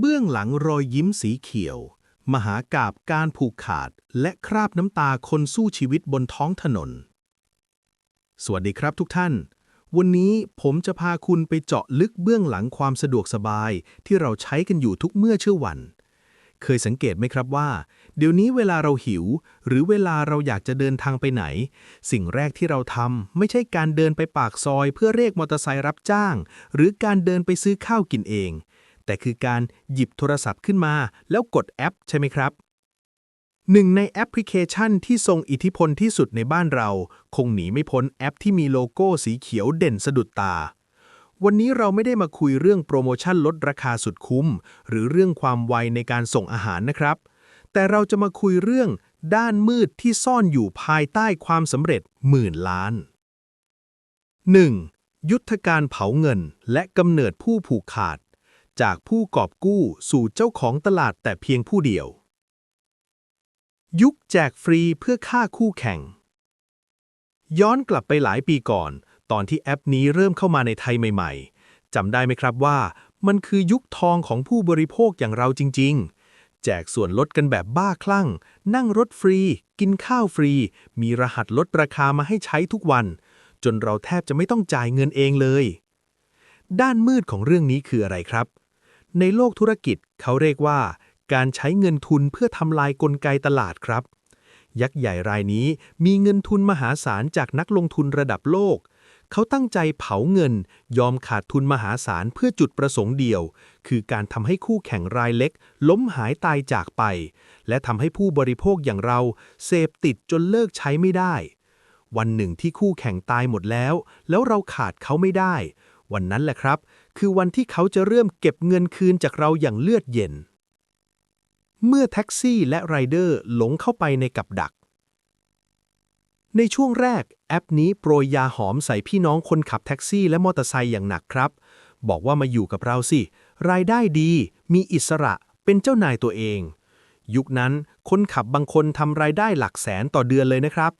เบื้องหลังรอยยิ้มสีเขียว มหากาบการผูกขาด และคราบน้ำตาคนสู้ชีวิตบนท้องถนน สวัสดีครับทุกท่าน วันนี้ผมจะพาคุณไปเจาะลึกเบื้องหลังความสะดวกสบายที่เราใช้กันอยู่ทุกเมื่อเชื่อวัน เคยสังเกตไหมครับว่า เดี๋ยวนี้เวลาเราหิว หรือเวลาเราอยากจะเดินทางไปไหน สิ่งแรกที่เราทำไม่ใช่การเดินไปปากซอย เพื่อเรียกมอเตอร์ไซค์รับจ้าง หรือการเดินไปซื้อข้าวกินเอง แต่คือการหยิบโทรศัพท์ขึ้นมา แล้วกดแอปใช่ไหมครับ หนึ่งในแอปพลิเคชันที่ทรงอิทธิพลที่สุดในบ้านเรา คงหนีไม่พ้นแอปที่มีโลโก้สีเขียวเด่นสะดุดตา วันนี้เราไม่ได้มาคุยเรื่องโปรโมชั่นลดราคาสุดคุ้ม หรือเรื่องความไวในการส่งอาหารนะครับ แต่เราจะมาคุยเรื่องด้านมืดที่ซ่อนอยู่ภายใต้ความสำเร็จหมื่นล้าน 1. ยุทธการเผาเงินและกำเนิดผู้ผูกขาด จากผู้กอบกู้สู่เจ้าของตลาดแต่เพียงผู้เดียว ยุคแจกฟรีเพื่อฆ่าคู่แข่ง ย้อนกลับไปหลายปีก่อน ตอนที่แอปนี้เริ่มเข้ามาในไทยใหม่ ๆจำได้ไหมครับว่า มันคือยุคทองของผู้บริโภคอย่างเราจริง ๆ แจกส่วนลดกันแบบบ้าคลั่ง นั่งรถฟรี กินข้าวฟรี มีรหัสลดราคามาให้ใช้ทุกวัน จนเราแทบจะไม่ต้องจ่ายเงินเองเลยด้านมืดของเรื่องนี้คืออะไรครับ ในโลกธุรกิจเขาเรียกว่า การใช้เงินทุนเพื่อทำลายกลไกตลาดครับ ยักษ์ใหญ่รายนี้มีเงินทุนมหาศาลจากนักลงทุนระดับโลก เขาตั้งใจเผาเงิน ยอมขาดทุนมหาศาลเพื่อจุดประสงค์เดียว คือการทำให้คู่แข่งรายเล็ก ล้มหายตายจากไป และทำให้ผู้บริโภคอย่างเรา เสพติดจนเลิกใช้ไม่ได้ วันหนึ่งที่คู่แข่งตายหมดแล้ว แล้วเราขาดเขาไม่ได้ วันนั้นแหละครับ คือวันที่เขาจะเริ่มเก็บเงินคืนจากเราอย่างเลือดเย็น เมื่อแท็กซี่และไรเดอร์หลงเข้าไปในกับดัก ในช่วงแรกแอปนี้โปรยยาหอมใส่พี่น้องคนขับแท็กซี่และมอเตอร์ไซค์อย่างหนักครับ บอกว่ามาอยู่กับเราสิ รายได้ดี มีอิสระ เป็นเจ้านายตัวเอง ยุคนั้นคนขับบางคนทำรายได้หลักแสนต่อเดือนเลยนะครับ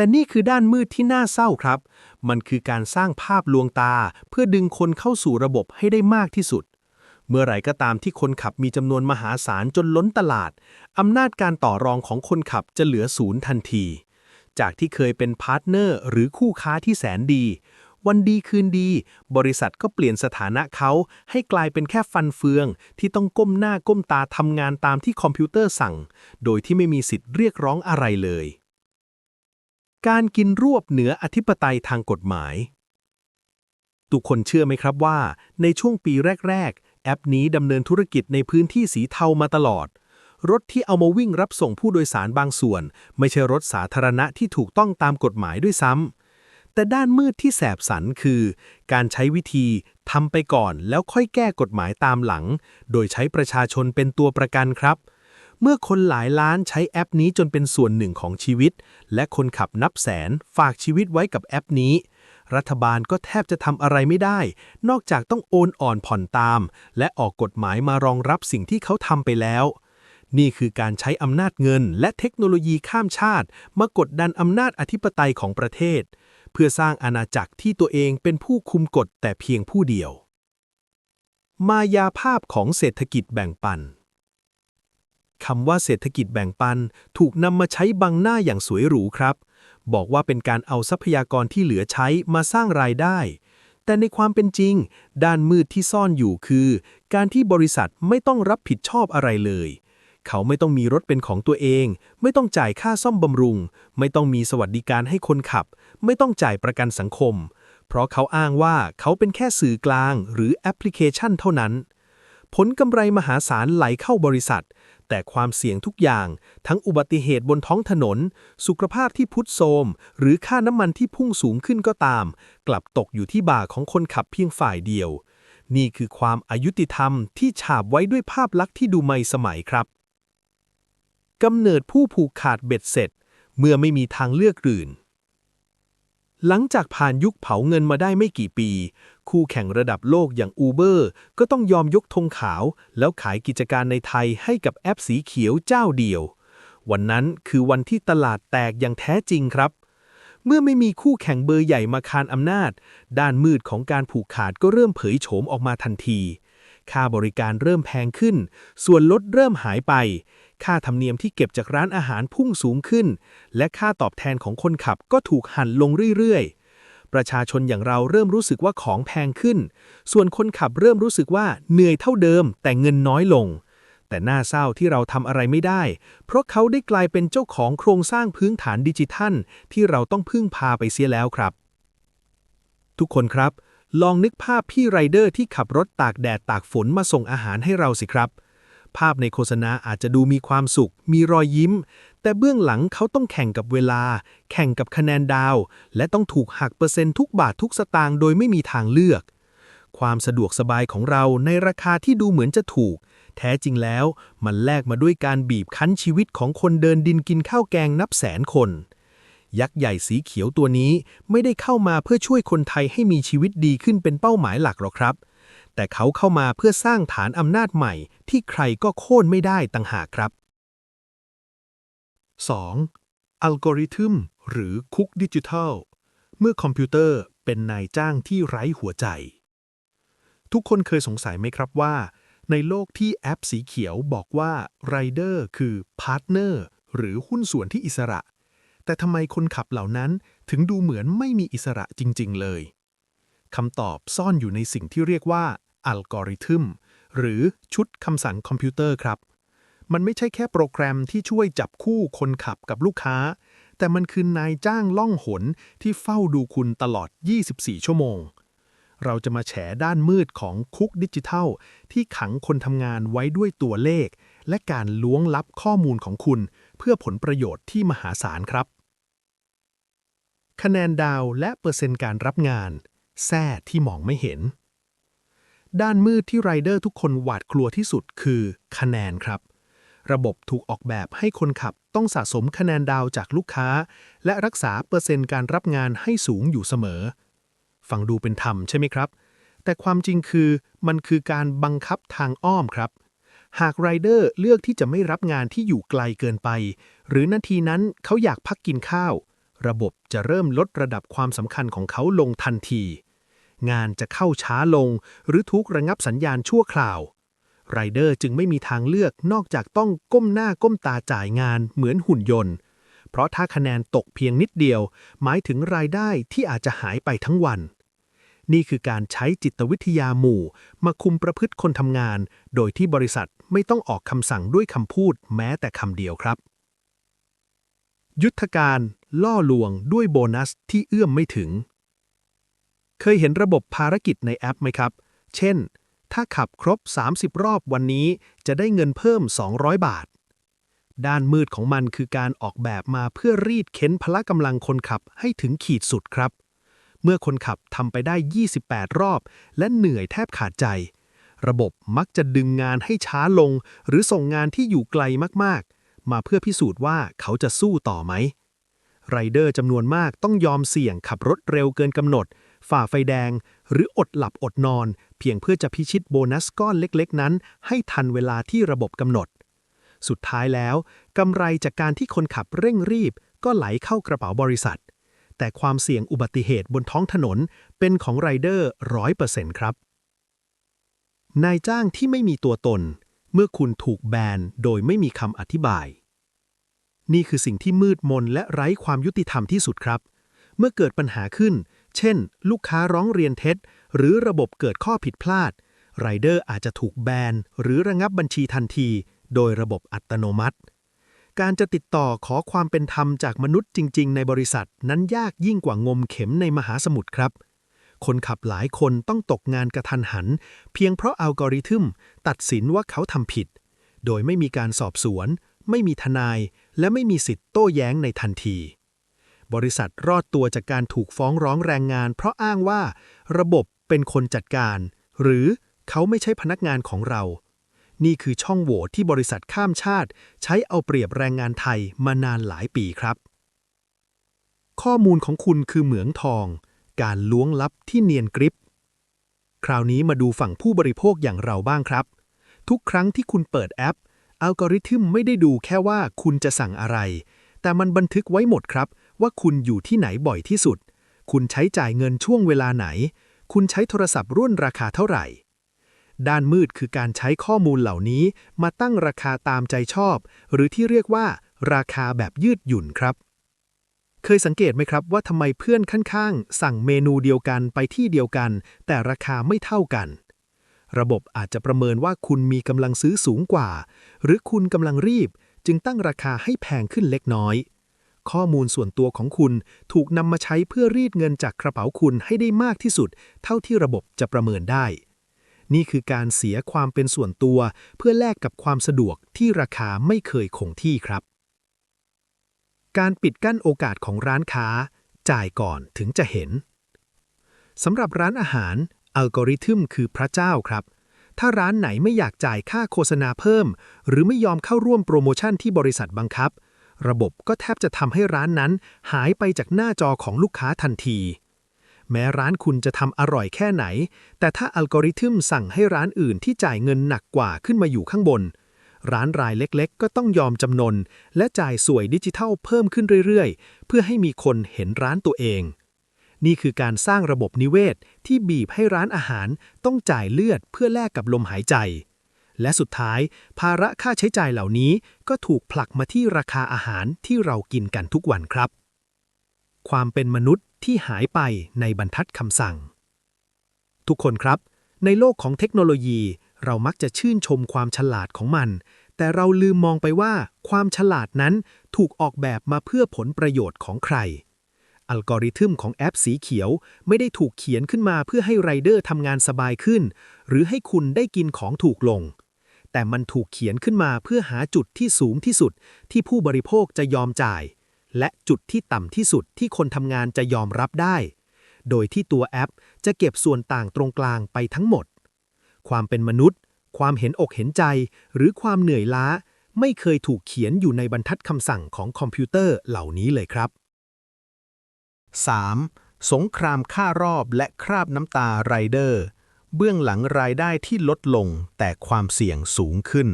แต่นี่คือด้านมืดที่น่าเศร้าครับ มันคือการสร้างภาพลวงตา เพื่อดึงคนเข้าสู่ระบบให้ได้มากที่สุด เมื่อไหร่ก็ตามที่คนขับมีจำนวนมหาศาลจนล้นตลาด อำนาจการต่อรองของคนขับจะเหลือศูนย์ทันที จากที่เคยเป็นพาร์ทเนอร์หรือคู่ค้าที่แสนดี วันดีคืนดี บริษัทก็เปลี่ยนสถานะเขา ให้กลายเป็นแค่ฟันเฟือง ที่ต้องก้มหน้าก้มตาทำงานตามที่คอมพิวเตอร์สั่ง โดยที่ไม่มีสิทธิ์เรียกร้องอะไรเลย การกินรวบเหนืออธิปไตยทางกฎหมาย ทุกคนเชื่อไหมครับว่า ในช่วงปีแรก ๆ แอปนี้ดำเนินธุรกิจในพื้นที่สีเทามาตลอด รถที่เอามาวิ่งรับส่งผู้โดยสารบางส่วน ไม่ใช่รถสาธารณะที่ถูกต้องตามกฎหมายด้วยซ้ำแต่ด้านมืดที่แสบสันคือ การใช้วิธีทำไปก่อนแล้วค่อยแก้กฎหมายตามหลัง โดยใช้ประชาชนเป็นตัวประกันครับ เมื่อคนหลายล้านใช้แอปนี้จนเป็นส่วนหนึ่งของชีวิต และคนขับนับแสนฝากชีวิตไว้กับแอปนี้ รัฐบาลก็แทบจะทำอะไรไม่ได้ นอกจากต้องโอนอ่อนผ่อนตาม และออกกฎหมายมารองรับสิ่งที่เขาทำไปแล้ว นี่คือการใช้อำนาจเงิน และเทคโนโลยีข้ามชาติ มากดดันอำนาจอธิปไตยของประเทศ เพื่อสร้างอาณาจักรที่ตัวเองเป็นผู้คุมกฎแต่เพียงผู้เดียว มายาภาพของเศรษฐกิจแบ่งปัน คำว่าเศรษฐกิจแบ่งปันถูกนำมาใช้บังหน้าอย่างสวยหรูครับ บอกว่าเป็นการเอาทรัพยากรที่เหลือใช้มาสร้างรายได้ แต่ในความเป็นจริง ด้านมืดที่ซ่อนอยู่คือ การที่บริษัทไม่ต้องรับผิดชอบอะไรเลย เขาไม่ต้องมีรถเป็นของตัวเอง ไม่ต้องจ่ายค่าซ่อมบำรุง ไม่ต้องมีสวัสดิการให้คนขับ ไม่ต้องจ่ายประกันสังคม เพราะเขาอ้างว่าเขาเป็นแค่สื่อกลางหรือแอปพลิเคชันเท่านั้น ผลกำไรมหาศาลไหลเข้าบริษัท แต่ความเสี่ยงทุกอย่าง ทั้งอุบัติเหตุบนท้องถนน สุขภาพที่พุทโทมหรือค่าน้ำมันที่พุ่งสูงขึ้นก็ตาม กลับตกอยู่ที่บ่าของคนขับเพียงฝ่ายเดียว นี่คือความอายุติธรรมที่ฉาบไว้ด้วยภาพลักษณ์ที่ดูไม่สมัยครับกำเนิดผู้ผูกขาดเบ็ดเสร็จ เมื่อไม่มีทางเลือกอื่นหลังจากผ่านยุคเผาเงินมาได้ไม่กี่ปี คู่แข่งระดับโลกอย่าง Uber ก็ต้องยอมยกธงขาว แล้วขายกิจการในไทยให้กับแอปสีเขียวเจ้าเดียว วันนั้นคือวันที่ตลาดแตกอย่างแท้จริงครับ เมื่อไม่มีคู่แข่งเบอร์ใหญ่มาคานอำนาจ ด้านมืดของการผูกขาดก็เริ่มเผยโฉมออกมาทันที ค่าบริการเริ่มแพงขึ้น ส่วนลดเริ่มหายไป ค่าธรรมเนียมที่เก็บจากร้านอาหารพุ่งสูงขึ้น และค่าตอบแทนของคนขับก็ถูกหั่นลงเรื่อยๆ ประชาชนอย่างเราเริ่มรู้สึกว่าของแพงขึ้น ส่วนคนขับเริ่มรู้สึกว่าเหนื่อยเท่าเดิม แต่เงินน้อยลง แต่น่าเศร้าที่เราทำอะไรไม่ได้ เพราะเขาได้กลายเป็นเจ้าของโครงสร้างพื้นฐานดิจิทัล ที่เราต้องพึ่งพาไปเสียแล้วครับ ทุกคนครับ ลองนึกภาพพี่ไรเดอร์ที่ขับรถตากแดดตากฝนมาส่งอาหารให้เราสิครับภาพในโฆษณาอาจจะดูมีความสุข มีรอยยิ้ม แต่เบื้องหลังเขาต้องแข่งกับเวลา แข่งกับคะแนนดาว และต้องถูกหักเปอร์เซ็นต์ทุกบาททุกสตางค์โดยไม่มีทางเลือก ความสะดวกสบายของเราในราคาที่ดูเหมือนจะถูก แท้จริงแล้ว มันแลกมาด้วยการบีบคั้นชีวิตของคนเดินดินกินข้าวแกงนับแสนคน ยักษ์ใหญ่สีเขียวตัวนี้ไม่ได้เข้ามาเพื่อช่วยคนไทยให้มีชีวิตดีขึ้นเป็นเป้าหมายหลักหรอกครับ แต่เขาเข้ามาเพื่อสร้างฐานอำนาจใหม่ที่ใครก็โค่นไม่ได้ต่างหากครับ 2. อัลกอริทึมหรือคุกดิจิทัล เมื่อคอมพิวเตอร์เป็นนายจ้างที่ไร้หัวใจ ทุกคนเคยสงสัยไหมครับว่า ในโลกที่แอปสีเขียวบอกว่าไรเดอร์คือพาร์ทเนอร์หรือหุ้นส่วนที่อิสระ แต่ทำไมคนขับเหล่านั้นถึงดูเหมือนไม่มีอิสระจริง ๆ เลยคำตอบซ่อนอยู่ในสิ่งที่เรียกว่าอัลกอริทึมหรือชุดคำสั่งคอมพิวเตอร์ครับ มันไม่ใช่แค่โปรแกรมที่ช่วยจับคู่คนขับกับลูกค้า แต่มันคือนายจ้างล่องหนที่เฝ้าดูคุณตลอด 24 ชั่วโมง เราจะมาแฉด้านมืดของคุกดิจิทัล ที่ขังคนทำงานไว้ด้วยตัวเลข และการล้วงลับข้อมูลของคุณ เพื่อผลประโยชน์ที่มหาศาลครับ คะแนนดาวและเปอร์เซ็นต์การรับงาน แท้ที่มองไม่เห็นด้านมืดที่ไรเดอร์ทุกคนหวาดกลัวที่สุดคือคะแนนครับ ระบบถูกออกแบบให้คนขับต้องสะสมคะแนนดาวจากลูกค้า และรักษาเปอร์เซ็นต์การรับงานให้สูงอยู่เสมอ ฟังดูเป็นธรรมใช่ไหมครับ แต่ความจริงคือมันคือการบังคับทางอ้อมครับ หากไรเดอร์เลือกที่จะไม่รับงานที่อยู่ไกลเกินไป หรือนาทีนั้นเขาอยากพักกินข้าว ระบบจะเริ่มลดระดับความสำคัญของเขาลงทันที งานจะเข้าช้าลง หรือทุกระงับสัญญาณชั่วคราว ไรเดอร์จึงไม่มีทางเลือกนอกจากต้องก้มหน้าก้มตาจ่ายงานเหมือนหุ่นยนต์ เพราะถ้าคะแนนตกเพียงนิดเดียว หมายถึงรายได้ที่อาจจะหายไปทั้งวัน นี่คือการใช้จิตวิทยาหมู่ มาคุมประพฤติคนทำงาน โดยที่บริษัทไม่ต้องออกคำสั่งด้วยคำพูดแม้แต่คำเดียวครับ ยุทธการล่อลวงด้วยโบนัสที่เอื้อมไม่ถึง เคยเห็นระบบภารกิจในแอปไหมครับ เช่น ถ้าขับครบ 30 รอบวันนี้จะได้เงินเพิ่ม 200 บาท ด้านมืดของมันคือการออกแบบมาเพื่อรีดเค้นพละกำลังคนขับให้ถึงขีดสุดครับ เมื่อคนขับทำไปได้ 28 รอบ และเหนื่อยแทบขาดใจ ระบบมักจะดึงงานให้ช้าลง หรือส่งงานที่อยู่ไกลมากๆ มาเพื่อพิสูจน์ว่าเขาจะสู้ต่อไหมไรเดอร์จำนวนมากต้องยอมเสี่ยงขับรถเร็วเกินกำหนด ฝ่าไฟแดง หรืออดหลับอดนอน เพียงเพื่อจะพิชิตโบนัสก้อนเล็กๆ นั้น ให้ทันเวลาที่ระบบกำหนด สุดท้ายแล้วกำไรจากการที่คนขับเร่งรีบ ก็ไหลเข้ากระเป๋าบริษัท แต่ความเสี่ยงอุบัติเหตุบนท้องถนนเป็นของไรเดอร์ร้อยเปอร์เซ็นต์ครับ นายจ้างที่ไม่มีตัวตน เมื่อคุณถูกแบนโดยไม่มีคำอธิบาย นี่คือสิ่งที่มืดมนและไร้ความยุติธรรมที่สุดครับ เมื่อเกิดปัญหาขึ้น เช่น ลูกค้าร้องเรียนเท็จ หรือระบบเกิดข้อผิดพลาดไรเดอร์อาจจะถูกแบน หรือระงับบัญชีทันที โดยระบบอัตโนมัติ การจะติดต่อขอความเป็นธรรมจากมนุษย์จริง ๆ ในบริษัทนั้นยากยิ่งกว่างมเข็มในมหาสมุทรครับ คนขับหลายคนต้องตกงานกระทันหัน เพียงเพราะอัลกอริทึม ตัดสินว่าเขาทำผิด โดยไม่มีการสอบสวน ไม่มีทนาย และไม่มีสิทธิ์โต้แย้งในทันที บริษัทรอดตัวจากการถูกฟ้องร้องแรงงาน เพราะอ้างว่าระบบเป็นคนจัดการ หรือเขาไม่ใช่พนักงานของเรา นี่คือช่องโหว่ที่บริษัทข้ามชาติ ใช้เอาเปรียบแรงงานไทยมานานหลายปีครับ ข้อมูลของคุณคือเหมืองทอง การล้วงลับที่เนียนกริบคราวนี้มาดูฝั่งผู้บริโภคอย่างเราบ้างครับ ทุกครั้งที่คุณเปิดแอปอัลกอริทึมไม่ได้ดูแค่ว่าคุณจะสั่งอะไร แต่มันบันทึกไว้หมดครับ ว่าคุณอยู่ที่ไหนบ่อยที่สุด คุณใช้จ่ายเงินช่วงเวลาไหน คุณใช้โทรศัพท์รุ่นราคาเท่าไหร่ ด้านมืดคือการใช้ข้อมูลเหล่านี้มาตั้งราคาตามใจชอบ หรือที่เรียกว่า ราคาแบบยืดหยุ่นครับ เคยสังเกตไหมครับว่าทำไมเพื่อนข้างๆ สั่งเมนูเดียวกันไปที่เดียวกัน แต่ราคาไม่เท่ากันระบบอาจจะประเมินว่าคุณมีกำลังซื้อสูงกว่า หรือคุณกำลังรีบ จึงตั้งราคาให้แพงขึ้นเล็กน้อย ข้อมูลส่วนตัวของคุณถูกนำมาใช้เพื่อรีดเงินจากกระเป๋าคุณให้ได้มากที่สุด เท่าที่ระบบจะประเมินได้ นี่คือการเสียความเป็นส่วนตัว เพื่อแลกกับความสะดวกที่ราคาไม่เคยคงที่ครับ การปิดกั้นโอกาสของร้านค้า จ่ายก่อนถึงจะเห็นสำหรับร้านอาหาร อัลกอริทึมคือพระเจ้าครับถ้าร้านไหนไม่อยากจ่ายค่าโฆษณาเพิ่ม หรือไม่ยอมเข้าร่วมโปรโมชั่นที่บริษัทบังคับ ระบบก็แทบจะทำให้ร้านนั้นหายไปจากหน้าจอของลูกค้าทันที แม้ร้านคุณจะทำอร่อยแค่ไหน แต่ถ้าอัลกอริทึมสั่งให้ร้านอื่นที่จ่ายเงินหนักกว่าขึ้นมาอยู่ข้างบน ร้านรายเล็กๆ ก็ต้องยอมจำนน และจ่ายสวยดิจิทัลเพิ่มขึ้นเรื่อยๆ เพื่อให้มีคนเห็นร้านตัวเอง นี่คือการสร้างระบบนิเวศที่บีบให้ร้านอาหารต้องจ่ายเลือดเพื่อแลกกับลมหายใจ และสุดท้าย ภาระค่าใช้จ่ายเหล่านี้ก็ถูกผลักมาที่ราคาอาหารที่เรากินกันทุกวันครับ ความเป็นมนุษย์ที่หายไปในบรรทัดคำสั่ง ทุกคนครับ ในโลกของเทคโนโลยี เรามักจะชื่นชมความฉลาดของมัน แต่เราลืมมองไปว่าความฉลาดนั้นถูกออกแบบมาเพื่อผลประโยชน์ของใครอัลกอริทึมของแอปสีเขียวไม่ได้ถูกเขียนขึ้นมาเพื่อให้ไรเดอร์ทำงานสบายขึ้น หรือให้คุณได้กินของถูกลง แต่มันถูกเขียนขึ้นมาเพื่อหาจุดที่สูงที่สุดที่ผู้บริโภคจะยอมจ่าย และจุดที่ต่ำที่สุดที่คนทำงานจะยอมรับได้ โดยที่ตัวแอปจะเก็บส่วนต่างตรงกลางไปทั้งหมด ความเป็นมนุษย์ ความเห็นอกเห็นใจ หรือความเหนื่อยล้า ไม่เคยถูกเขียนอยู่ในบรรทัดคำสั่งของคอมพิวเตอร์เหล่านี้เลยครับ 3. สงครามค่ารอบและคราบน้ำตาไรเดอร์ เบื้องหลังรายได้ที่ลดลงแต่ความเสี่ยงสูงขึ้น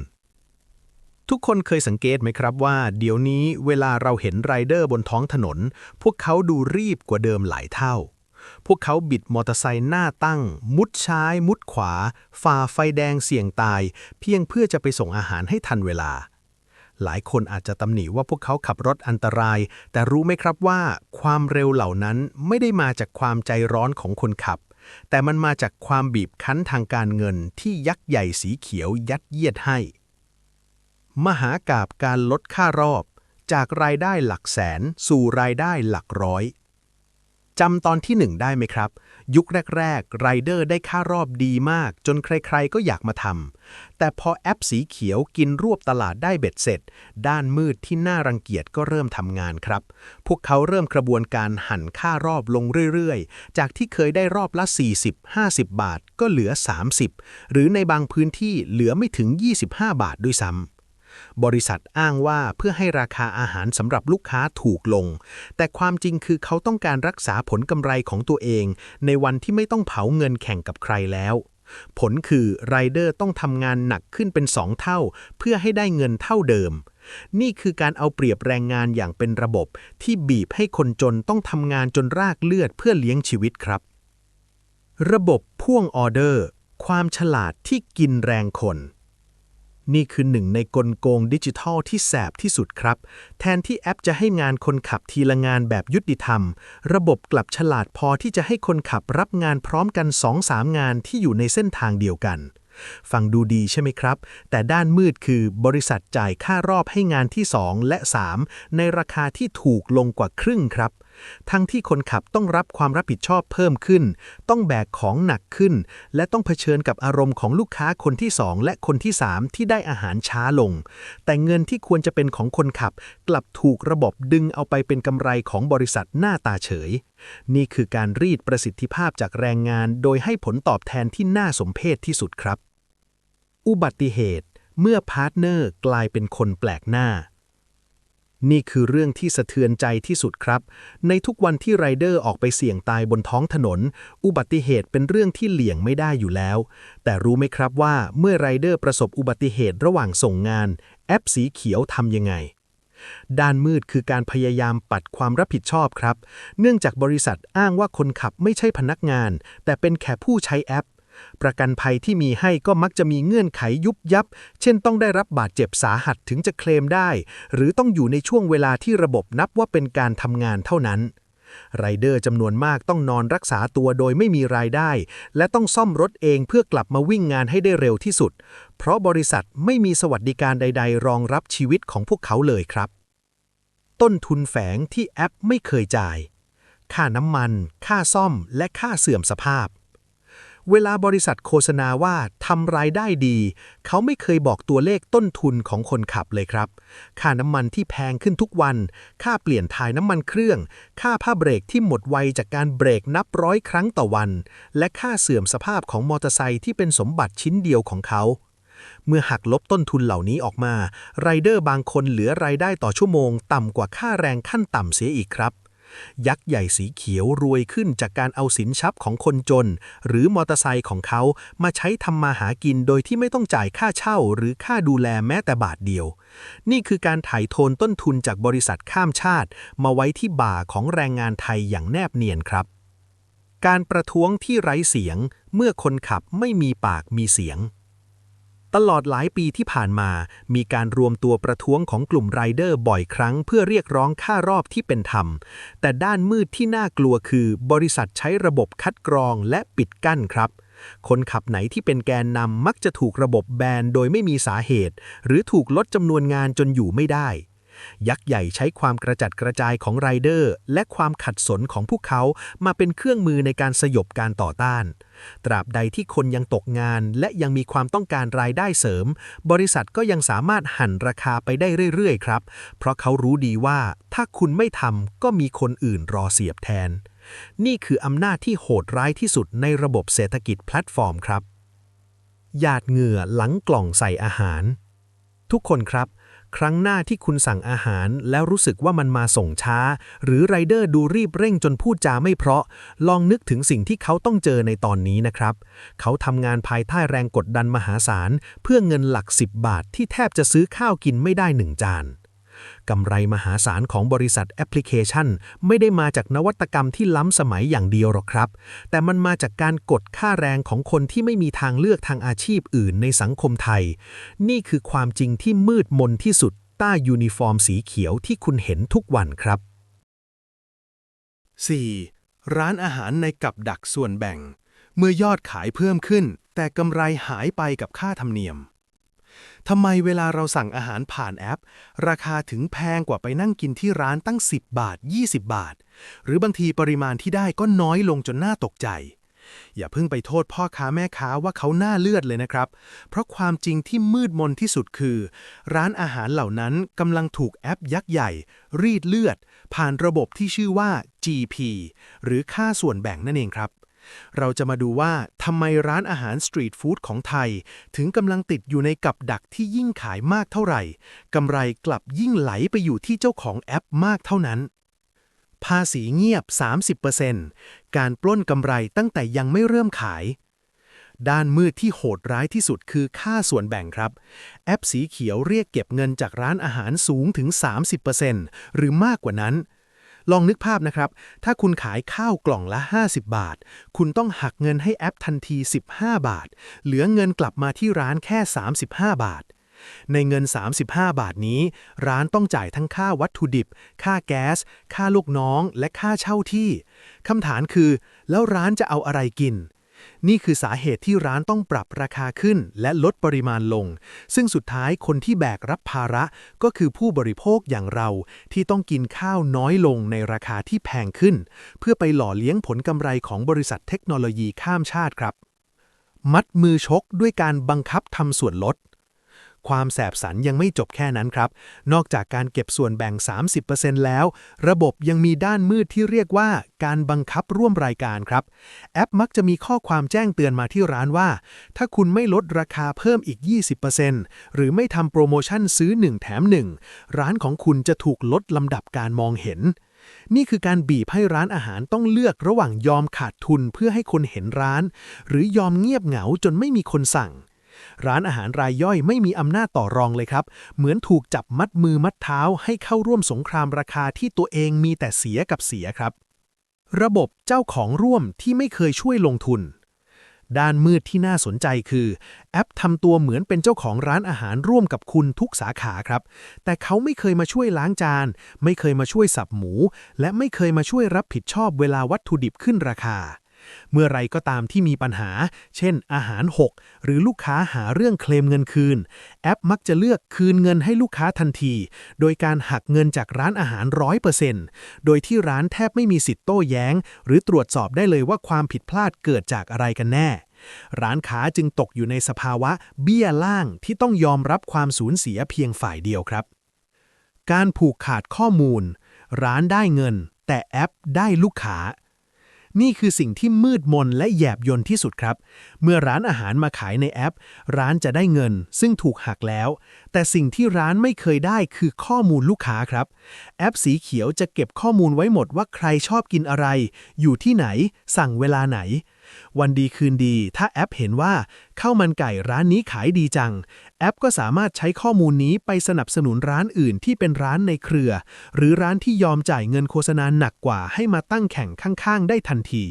ทุกคนเคยสังเกตไหมครับว่า เดี๋ยวนี้เวลาเราเห็นไรเดอร์บนท้องถนน พวกเขาดูรีบกว่าเดิมหลายเท่า พวกเขาบิดมอเตอร์ไซค์หน้าตั้ง มุดซ้าย มุดขวา ฝ่าไฟแดงเสี่ยงตาย เพียงเพื่อจะไปส่งอาหารให้ทันเวลาหลายคนอาจจะตำหนิว่าพวกเขาขับรถอันตราย แต่รู้ไหมครับว่า ความเร็วเหล่านั้นไม่ได้มาจากความใจร้อนของคนขับ แต่มันมาจากความบีบคั้นทางการเงินที่ยักษ์ใหญ่สีเขียวยัดเยียดให้ มหากาบการลดค่ารอบ จากรายได้หลักแสนสู่รายได้หลักร้อยจำตอนที่หนึ่งได้ไหมครับ ยุคแรกๆไรเดอร์ได้ค่ารอบดีมาก จนใครๆก็อยากมาทำแต่พอแอปสีเขียวกินรวบตลาดได้เบ็ดเสร็จ ด้านมืดที่น่ารังเกียจก็เริ่มทำงานครับ พวกเขาเริ่มกระบวนการหั่นค่ารอบลงเรื่อยๆ จากที่เคยได้รอบละ 40-50 บาท ก็เหลือ 30 หรือในบางพื้นที่เหลือไม่ถึง 25 บาทด้วยซ้ำ บริษัทอ้างว่าเพื่อให้ราคาอาหารสำหรับลูกค้าถูกลง แต่ความจริงคือเขาต้องการรักษาผลกำไรของตัวเอง ในวันที่ไม่ต้องเผาเงินแข่งกับใครแล้ว ผลคือไรเดอร์ต้องทำงานหนักขึ้นเป็น2เท่า เพื่อให้ได้เงินเท่าเดิม นี่คือการเอาเปรียบแรงงานอย่างเป็นระบบ ที่บีบให้คนจนต้องทำงานจนรากเลือดเพื่อเลี้ยงชีวิตครับ ระบบพ่วงออเดอร์ ความฉลาดที่กินแรงคน นี่คือหนึ่งในกลโกงดิจิทัลที่แสบที่สุดครับ แทนที่แอปจะให้งานคนขับทีละงานแบบยุติธรรม ระบบกลับฉลาดพอที่จะให้คนขับรับงานพร้อมกัน 2-3 งานที่อยู่ในเส้นทางเดียวกัน ฟังดูดีใช่ไหมครับ แต่ด้านมืดคือบริษัทจ่ายค่ารอบให้งานที่ 2 และ 3 ในราคาที่ถูกลงกว่าครึ่งครับ ทั้งที่คนขับต้องรับความรับผิดชอบเพิ่มขึ้น ต้องแบกของหนักขึ้น และต้องเผชิญกับอารมณ์ของลูกค้าคนที่ 2 และคนที่ 3 ที่ได้อาหารช้าลง แต่เงินที่ควรจะเป็นของคนขับ กลับถูกระบบดึงเอาไปเป็นกำไรของบริษัทหน้าตาเฉย นี่คือการรีดประสิทธิภาพจากแรงงาน โดยให้ผลตอบแทนที่น่าสมเพชที่สุดครับ อุบัติเหตุ เมื่อพาร์ทเนอร์กลายเป็นคนแปลกหน้า นี่คือเรื่องที่สะเทือนใจที่สุดครับ ในทุกวันที่ไรเดอร์ออกไปเสี่ยงตายบนท้องถนน อุบัติเหตุเป็นเรื่องที่เลี่ยงไม่ได้อยู่แล้ว แต่รู้ไหมครับว่าเมื่อไรเดอร์ประสบอุบัติเหตุระหว่างส่งงาน แอปสีเขียวทำยังไง ด้านมืดคือการพยายามปัดความรับผิดชอบครับ เนื่องจากบริษัทอ้างว่าคนขับไม่ใช่พนักงาน แต่เป็นแค่ผู้ใช้แอป ประกันภัยที่มีให้ก็มักจะมีเงื่อนไขยุบยับ เช่นต้องได้รับบาดเจ็บสาหัสถึงจะเคลมได้ หรือต้องอยู่ในช่วงเวลาที่ระบบนับว่าเป็นการทำงานเท่านั้นไรเดอร์จำนวนมากต้องนอนรักษาตัวโดยไม่มีรายได้ และต้องซ่อมรถเองเพื่อกลับมาวิ่งงานให้ได้เร็วที่สุด เพราะบริษัทไม่มีสวัสดิการใด ๆ รองรับชีวิตของพวกเขาเลยครับ ต้นทุนแฝงที่แอปไม่เคยจ่าย ค่าน้ำมัน ค่าซ่อม และค่าเสื่อมสภาพ เวลาบริษัทโฆษณาว่าทำรายได้ดี เขาไม่เคยบอกตัวเลขต้นทุนของคนขับเลยครับ ค่าน้ำมันที่แพงขึ้นทุกวัน ค่าเปลี่ยนถ่ายน้ำมันเครื่อง ค่าผ้าเบรกที่หมดไวจากการเบรกนับร้อยครั้งต่อวัน และค่าเสื่อมสภาพของมอเตอร์ไซค์ที่เป็นสมบัติชิ้นเดียวของเขาเมื่อหักลบต้นทุนเหล่านี้ออกมาไรเดอร์บางคนเหลือรายได้ต่อชั่วโมง ต่ำกว่าค่าแรงขั้นต่ำเสียอีกครับ ยักษ์ใหญ่สีเขียวรวยขึ้นจากการเอาสินทรัพย์ของคนจน หรือมอเตอร์ไซค์ของเขามาใช้ทำมาหากินโดยที่ไม่ต้องจ่ายค่าเช่า หรือค่าดูแลแม้แต่บาทเดียว นี่คือการถ่ายโทนต้นทุนจากบริษัทข้ามชาติ มาไว้ที่บ่าของแรงงานไทยอย่างแนบเนียนครับ การประท้วงที่ไร้เสียง เมื่อคนขับไม่มีปากมีเสียง ตลอดหลายปีที่ผ่านมา มีการรวมตัวประท้วงของกลุ่มไรเดอร์บ่อยครั้ง เพื่อเรียกร้องค่ารอบที่เป็นธรรม แต่ด้านมืดที่น่ากลัวคือ บริษัทใช้ระบบคัดกรองและปิดกั้นครับ คนขับไหนที่เป็นแกนนำมักจะถูกระบบแบนโดยไม่มีสาเหตุ หรือถูกลดจำนวนงานจนอยู่ไม่ได้ ยักษ์ใหญ่ใช้ความกระจัดกระจายของไรเดอร์ และความขัดสนของพวกเขามาเป็นเครื่องมือในการสยบการต่อต้าน ตราบใดที่คนยังตกงาน และยังมีความต้องการรายได้เสริม บริษัทก็ยังสามารถหั่นราคาไปได้เรื่อยๆครับ เพราะเขารู้ดีว่าถ้าคุณไม่ทำก็มีคนอื่นรอเสียบแทน นี่คืออำนาจที่โหดร้ายที่สุดในระบบเศรษฐกิจแพลตฟอร์มครับหยาดเหงื่อหลังกล่องใส่อาหาร ทุกคนครับ ครั้งหน้าที่คุณสั่งอาหารแล้วรู้สึกว่ามันมาส่งช้า หรือไรเดอร์ดูรีบเร่งจนพูดจาไม่เพราะ ลองนึกถึงสิ่งที่เขาต้องเจอในตอนนี้นะครับ เขาทำงานภายใต้แรงกดดันมหาศาล เพื่อเงินหลัก 10 บาทที่แทบจะซื้อข้าวกินไม่ได้หนึ่งจาน กำไรมหาศาลของบริษัทแอปพลิเคชัน ไม่ได้มาจากนวัตกรรมที่ล้ำสมัยอย่างเดียวหรอกครับ แต่มันมาจากการกดค่าแรงของคนที่ไม่มีทางเลือกทางอาชีพอื่นในสังคมไทย นี่คือความจริงที่มืดมนที่สุดใต้ยูนิฟอร์มสีเขียวที่คุณเห็นทุกวันครับ 4. ร้านอาหารในกับดักส่วนแบ่ง เมื่อยอดขายเพิ่มขึ้น แต่กำไรหายไปกับค่าธรรมเนียม ทำไมเวลาเราสั่งอาหารผ่านแอป ราคาถึงแพงกว่าไปนั่งกินที่ร้านตั้ง 10 บาท 20 บาท หรือบางทีปริมาณที่ได้ก็น้อยลงจนน่าตกใจ อย่าเพิ่งไปโทษพ่อค้าแม่ค้าว่าเขาหน้าเลือดเลยนะครับ เพราะความจริงที่มืดมนที่สุดคือ ร้านอาหารเหล่านั้นกำลังถูกแอปยักษ์ใหญ่ รีดเลือด ผ่านระบบที่ชื่อว่า GP หรือค่าส่วนแบ่งนั่นเองครับ เราจะมาดูว่าทำไมร้านอาหารสตรีทฟู้ดของไทย ถึงกำลังติดอยู่ในกับดักที่ยิ่งขายมากเท่าไหร่กำไรกลับยิ่งไหลไปอยู่ที่เจ้าของแอปมากเท่านั้น ภาษีเงียบ 30%การปล้นกำไรตั้งแต่ยังไม่เริ่มขาย ด้านมืดที่โหดร้ายที่สุดคือค่าส่วนแบ่งครับ แอปสีเขียวเรียกเก็บเงินจากร้านอาหารสูงถึง 30%หรือมากกว่านั้น ลองนึกภาพนะครับ ถ้าคุณขายข้าวกล่องละ 50 บาท คุณต้องหักเงินให้แอปทันที 15 บาท เหลือเงินกลับมาที่ร้านแค่ 35 บาท ในเงิน 35 บาทนี้ ร้านต้องจ่ายทั้งค่าวัตถุดิบ ค่าแก๊ส ค่าลูกน้อง และค่าเช่าที่คำถามคือ แล้วร้านจะเอาอะไรกิน นี่คือสาเหตุที่ร้านต้องปรับราคาขึ้นและลดปริมาณลง ซึ่งสุดท้ายคนที่แบกรับภาระก็คือผู้บริโภคอย่างเรา ที่ต้องกินข้าวน้อยลงในราคาที่แพงขึ้น เพื่อไปหล่อเลี้ยงผลกำไรของบริษัทเทคโนโลยีข้ามชาติครับ มัดมือชกด้วยการบังคับทำส่วนลด ความแสบสันยังไม่จบแค่นั้นครับ นอกจากการเก็บส่วนแบ่ง 30%แล้ว ระบบยังมีด้านมืดที่เรียกว่าการบังคับร่วมรายการครับ แอปมักจะมีข้อความแจ้งเตือนมาที่ร้านว่า ถ้าคุณไม่ลดราคาเพิ่มอีก 20%หรือไม่ทำโปรโมชั่นซื้อ 1 แถม 1 ร้านของคุณจะถูกลดลำดับการมองเห็นนี่คือการบีบให้ร้านอาหารต้องเลือกระหว่างยอมขาดทุนเพื่อให้คนเห็นร้าน หรือยอมเงียบเหงาจนไม่มีคนสั่ง ร้านอาหารรายย่อยไม่มีอำนาจต่อรองเลยครับ เหมือนถูกจับมัดมือมัดเท้าให้เข้าร่วมสงครามราคาที่ตัวเองมีแต่เสียกับเสียครับ ระบบเจ้าของร่วมที่ไม่เคยช่วยลงทุน ด้านมืดที่น่าสนใจคือ แอปทำตัวเหมือนเป็นเจ้าของร้านอาหารร่วมกับคุณทุกสาขาครับ แต่เขาไม่เคยมาช่วยล้างจาน ไม่เคยมาช่วยสับหมู และไม่เคยมาช่วยรับผิดชอบเวลาวัตถุดิบขึ้นราคา เมื่อไรก็ตามที่มีปัญหา เช่น อาหารหกหรือลูกค้าหาเรื่องเคลมเงินคืน แอปมักจะเลือกคืนเงินให้ลูกค้าทันที โดยการหักเงินจากร้านอาหารร้อยเปอร์เซ็นต์โดยที่ร้านแทบไม่มีสิทธิ์โต้แย้ง หรือตรวจสอบได้เลยว่าความผิดพลาดเกิดจากอะไรกันแน่ร้านค้าจึงตกอยู่ในสภาวะเบี้ยล่างที่ต้องยอมรับความสูญเสียเพียงฝ่ายเดียวครับ การผูกขาดข้อมูล ร้านได้เงิน แต่แอปได้ลูกค้า นี่คือสิ่งที่มืดมนและแยบยนที่สุดครับ เมื่อร้านอาหารมาขายในแอป ร้านจะได้เงิน ซึ่งถูกหักแล้ว แต่สิ่งที่ร้านไม่เคยได้คือข้อมูลลูกค้าครับ แอปสีเขียวจะเก็บข้อมูลไว้หมดว่าใครชอบกินอะไร อยู่ที่ไหน สั่งเวลาไหน วันดีคืนดี ถ้าแอปเห็นว่าข้าวมันไก่ร้านนี้ขายดีจัง แอปก็สามารถใช้ข้อมูลนี้ไปสนับสนุนร้านอื่นที่เป็นร้านในเครือ หรือร้านที่ยอมจ่ายเงินโฆษณาหนักกว่าให้มาตั้งแข่งข้างๆ ได้ทันที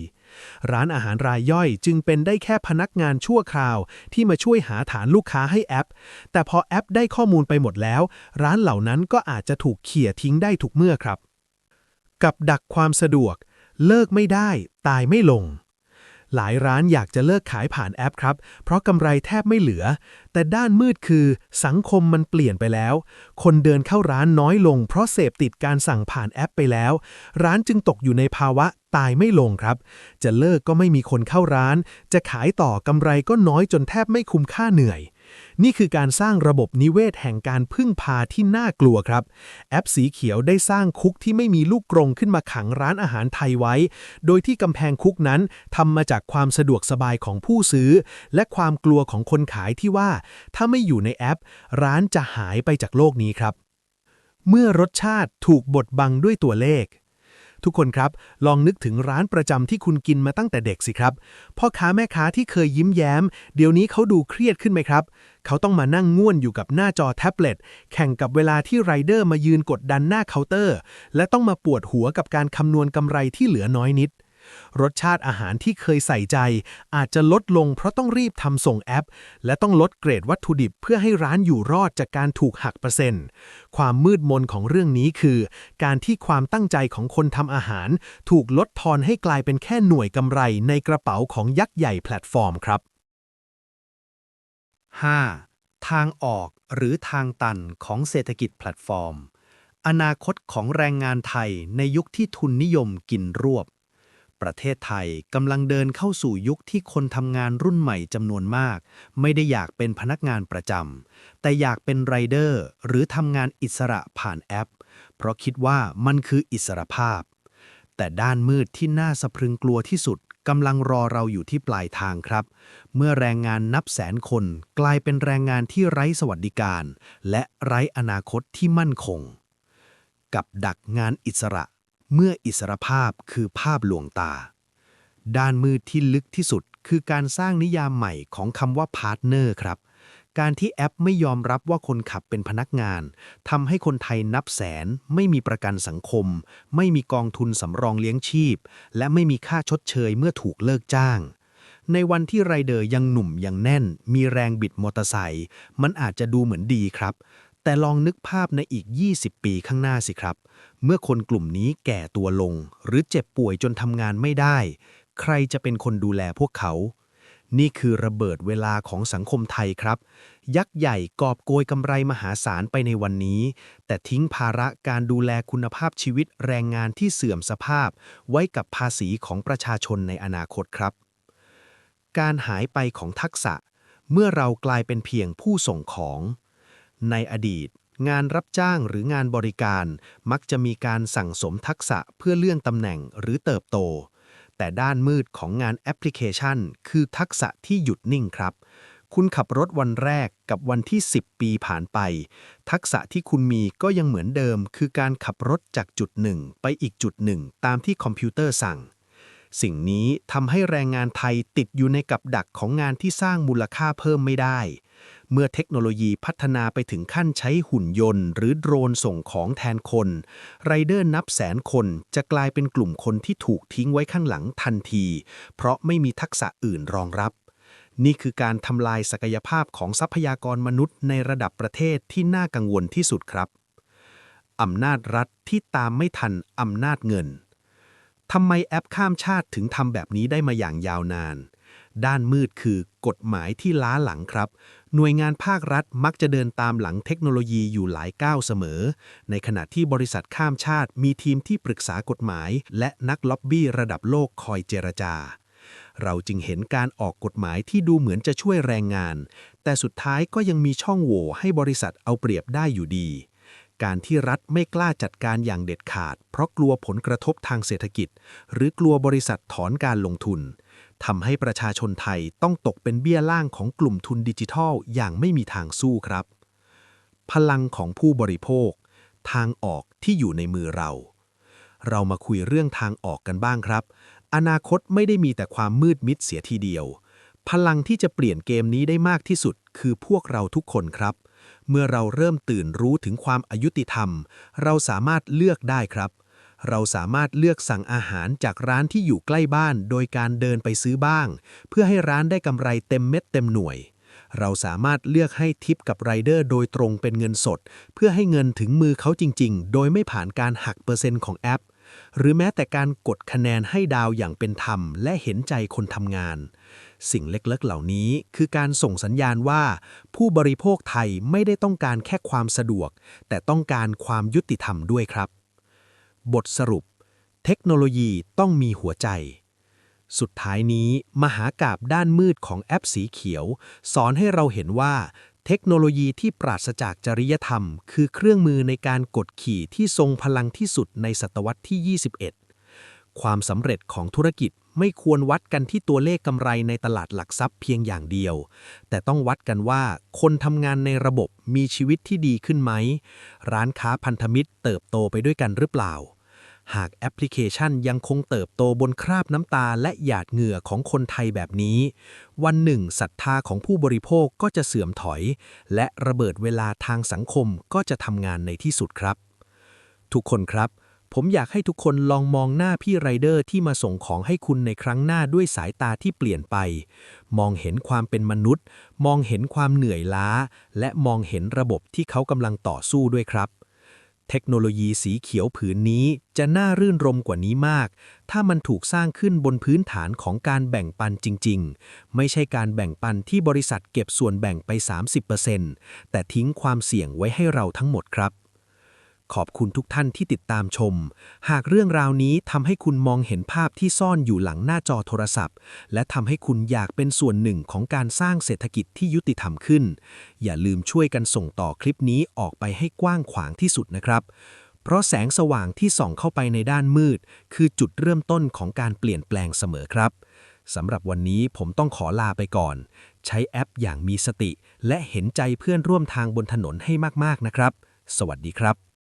ร้านอาหารรายย่อยจึงเป็นได้แค่พนักงานชั่วคราว ที่มาช่วยหาฐานลูกค้าให้แอป แต่พอแอปได้ข้อมูลไปหมดแล้ว ร้านเหล่านั้นก็อาจจะถูกเขี่ยทิ้งได้ทุกเมื่อครับ กับดักความสะดวก เลิกไม่ได้ ตายไม่ลง หลายร้านอยากจะเลิกขายผ่านแอปครับ เพราะกำไรแทบไม่เหลือ แต่ด้านมืดคือสังคมมันเปลี่ยนไปแล้ว คนเดินเข้าร้านน้อยลง เพราะเสพติดการสั่งผ่านแอปไปแล้ว ร้านจึงตกอยู่ในภาวะตายไม่ลงครับ จะเลิกก็ไม่มีคนเข้าร้าน จะขายต่อกำไรก็น้อยจนแทบไม่คุ้มค่าเหนื่อย นี่คือการสร้างระบบนิเวศแห่งการพึ่งพาที่น่ากลัวครับ แอปสีเขียวได้สร้างคุกที่ไม่มีลูกกรงขึ้นมาขังร้านอาหารไทยไว้ โดยที่กำแพงคุกนั้นทำมาจากความสะดวกสบายของผู้ซื้อ และความกลัวของคนขายที่ว่า ถ้าไม่อยู่ในแอป ร้านจะหายไปจากโลกนี้ครับ เมื่อรสชาติถูกบดบังด้วยตัวเลข ทุกคนครับ ลองนึกถึงร้านประจำที่คุณกินมาตั้งแต่เด็กสิครับ พ่อค้าแม่ค้าที่เคยยิ้มแย้ม เดี๋ยวนี้เขาดูเครียดขึ้นไหมครับ เขาต้องมานั่งง่วนอยู่กับหน้าจอแท็บเล็ต แข่งกับเวลาที่ไรเดอร์มายืนกดดันหน้าเคาน์เตอร์ และต้องมาปวดหัวกับการคำนวณกำไรที่เหลือน้อยนิด รสชาติอาหารที่เคยใส่ใจ อาจจะลดลงเพราะต้องรีบทำส่งแอป และต้องลดเกรดวัตถุดิบเพื่อให้ร้านอยู่รอดจากการถูกหักเปอร์เซ็นต์ ความมืดมนของเรื่องนี้คือ การที่ความตั้งใจของคนทำอาหาร ถูกลดทอนให้กลายเป็นแค่หน่วยกำไรในกระเป๋าของยักษ์ใหญ่แพลตฟอร์มครับ 5. ทางออกหรือทางตันของเศรษฐกิจแพลตฟอร์ม อนาคตของแรงงานไทยในยุคที่ทุนนิยมกินรวบ ประเทศไทยกำลังเดินเข้าสู่ยุคที่คนทำงานรุ่นใหม่จำนวนมาก ไม่ได้อยากเป็นพนักงานประจำแต่อยากเป็นไรเดอร์หรือทำงานอิสระผ่านแอป เพราะคิดว่ามันคืออิสรภาพ แต่ด้านมืดที่น่าสะพรึงกลัวที่สุดกำลังรอเราอยู่ที่ปลายทางครับ เมื่อแรงงานนับแสนคน กลายเป็นแรงงานที่ไร้สวัสดิการ และไร้อนาคตที่มั่นคง กับดักงานอิสระ เมื่ออิสรภาพคือภาพลวงตา ด้านมืดที่ลึกที่สุดคือการสร้างนิยามใหม่ของคำว่าพาร์ทเนอร์ครับ การที่แอปไม่ยอมรับว่าคนขับเป็นพนักงานทำให้คนไทยนับแสน ไม่มีประกันสังคม ไม่มีกองทุนสำรองเลี้ยงชีพ และไม่มีค่าชดเชยเมื่อถูกเลิกจ้าง ในวันที่ไรเดอร์ยังหนุ่มยังแน่น มีแรงบิดมอเตอร์ไซค์มันอาจจะดูเหมือนดีครับ แต่ลองนึกภาพในอีก 20 ปีข้างหน้าสิครับ เมื่อคนกลุ่มนี้แก่ตัวลง หรือเจ็บป่วยจนทำงานไม่ได้ ใครจะเป็นคนดูแลพวกเขา นี่คือระเบิดเวลาของสังคมไทยครับ ยักษ์ใหญ่กอบโกยกำไรมหาศาลไปในวันนี้ แต่ทิ้งภาระการดูแลคุณภาพชีวิตแรงงานที่เสื่อมสภาพ ไว้กับภาษีของประชาชนในอนาคตครับ การหายไปของทักษะ เมื่อเรากลายเป็นเพียงผู้ส่งของ ในอดีต งานรับจ้างหรืองานบริการ มักจะมีการสั่งสมทักษะเพื่อเลื่อนตำแหน่งหรือเติบโต แต่ด้านมืดของงานแอปพลิเคชัน คือทักษะที่หยุดนิ่งครับ คุณขับรถวันแรกกับวันที่ 10 ปีผ่านไป ทักษะที่คุณมีก็ยังเหมือนเดิม คือการขับรถจากจุดหนึ่งไปอีกจุดหนึ่งตามที่คอมพิวเตอร์สั่งสิ่งนี้ทำให้แรงงานไทยติดอยู่ในกับดักของงานที่สร้างมูลค่าเพิ่มไม่ได้ เมื่อเทคโนโลยีพัฒนาไปถึงขั้นใช้หุ่นยนต์ หรือโดรนส่งของแทนคนไรเดอร์นับแสนคนจะกลายเป็นกลุ่มคนที่ถูกทิ้งไว้ข้างหลังทันที เพราะไม่มีทักษะอื่นรองรับ นี่คือการทำลายศักยภาพของทรัพยากรมนุษย์ในระดับประเทศที่น่ากังวลที่สุดครับอำนาจรัฐที่ตามไม่ทันอำนาจเงินทำไมแอปข้ามชาติถึงทำแบบนี้ได้มาอย่างยาวนาน ด้านมืดคือกฎหมายที่ล้าหลังครับ หน่วยงานภาครัฐมักจะเดินตามหลังเทคโนโลยีอยู่หลายก้าวเสมอ ในขณะที่บริษัทข้ามชาติมีทีมที่ปรึกษากฎหมาย และนักล็อบบี้ระดับโลกคอยเจรจา เราจึงเห็นการออกกฎหมายที่ดูเหมือนจะช่วยแรงงาน แต่สุดท้ายก็ยังมีช่องโหว่ให้บริษัทเอาเปรียบได้อยู่ดี การที่รัฐไม่กล้าจัดการอย่างเด็ดขาด เพราะกลัวผลกระทบทางเศรษฐกิจ หรือกลัวบริษัทถอนการลงทุน ทำให้ประชาชนไทยต้องตกเป็นเบี้ยล่างของกลุ่มทุนดิจิทัลอย่างไม่มีทางสู้ครับ พลังของผู้บริโภค ทางออกที่อยู่ในมือเรา เรามาคุยเรื่องทางออกกันบ้างครับ อนาคตไม่ได้มีแต่ความมืดมิดเสียทีเดียว พลังที่จะเปลี่ยนเกมนี้ได้มากที่สุดคือพวกเราทุกคนครับ เมื่อเราเริ่มตื่นรู้ถึงความอายุติธรรม เราสามารถเลือกได้ครับ เราสามารถเลือกสั่งอาหารจากร้านที่อยู่ใกล้บ้าน โดยการเดินไปซื้อบ้าง เพื่อให้ร้านได้กำไรเต็มเม็ดเต็มหน่วย เราสามารถเลือกให้ทิปกับไรเดอร์โดยตรงเป็นเงินสด เพื่อให้เงินถึงมือเขาจริง ๆ โดยไม่ผ่านการหักเปอร์เซ็นต์ของแอป หรือแม้แต่การกดคะแนนให้ดาวอย่างเป็นธรรม และเห็นใจคนทำงาน สิ่งเล็กๆ เหล่านี้คือการส่งสัญญาณว่า ผู้บริโภคไทยไม่ได้ต้องการแค่ความสะดวก แต่ต้องการความยุติธรรมด้วยครับ บทสรุป เทคโนโลยีต้องมีหัวใจ สุดท้ายนี้มหากาบด้านมืดของแอปสีเขียว สอนให้เราเห็นว่า เทคโนโลยีที่ปราศจากจริยธรรม คือเครื่องมือในการกดขี่ที่ทรงพลังที่สุดในศตวรรษที่ 21 ความสำเร็จของธุรกิจไม่ควรวัดกันที่ตัวเลขกำไรในตลาดหลักทรัพย์เพียงอย่างเดียว แต่ต้องวัดกันว่าคนทำงานในระบบมีชีวิตที่ดีขึ้นไหม ร้านค้าพันธมิตรเติบโตไปด้วยกันหรือเปล่า หากแอปพลิเคชันยังคงเติบโตบนคราบน้ำตาและหยาดเหงื่อของคนไทยแบบนี้ วันหนึ่งศรัทธาของผู้บริโภคก็จะเสื่อมถอย และระเบิดเวลาทางสังคมก็จะทำงานในที่สุดครับ ทุกคนครับ ผมอยากให้ทุกคนลองมองหน้าพี่ไรเดอร์ที่มาส่งของให้คุณในครั้งหน้าด้วยสายตาที่เปลี่ยนไป มองเห็นความเป็นมนุษย์ มองเห็นความเหนื่อยล้า และมองเห็นระบบที่เขากำลังต่อสู้ด้วยครับ เทคโนโลยีสีเขียวผืนนี้จะน่ารื่นรมกว่านี้มาก ถ้ามันถูกสร้างขึ้นบนพื้นฐานของการแบ่งปันจริง ๆ ไม่ใช่การแบ่งปันที่บริษัทเก็บส่วนแบ่งไป 30%แต่ทิ้งความเสี่ยงไว้ให้เราทั้งหมดครับ ขอบคุณทุกท่านที่ติดตามชม หากเรื่องราวนี้ทำให้คุณมองเห็นภาพที่ซ่อนอยู่หลังหน้าจอโทรศัพท์ และทำให้คุณอยากเป็นส่วนหนึ่งของการสร้างเศรษฐกิจที่ยุติธรรมขึ้น อย่าลืมช่วยกันส่งต่อคลิปนี้ออกไปให้กว้างขวางที่สุดนะครับ เพราะแสงสว่างที่ส่องเข้าไปในด้านมืด คือจุดเริ่มต้นของการเปลี่ยนแปลงเสมอครับสำหรับวันนี้ผมต้องขอลาไปก่อน ใช้แอปอย่างมีสติ และเห็นใจเพื่อนร่วมทางบนถนนให้มากๆนะครับ สวัสดีครับ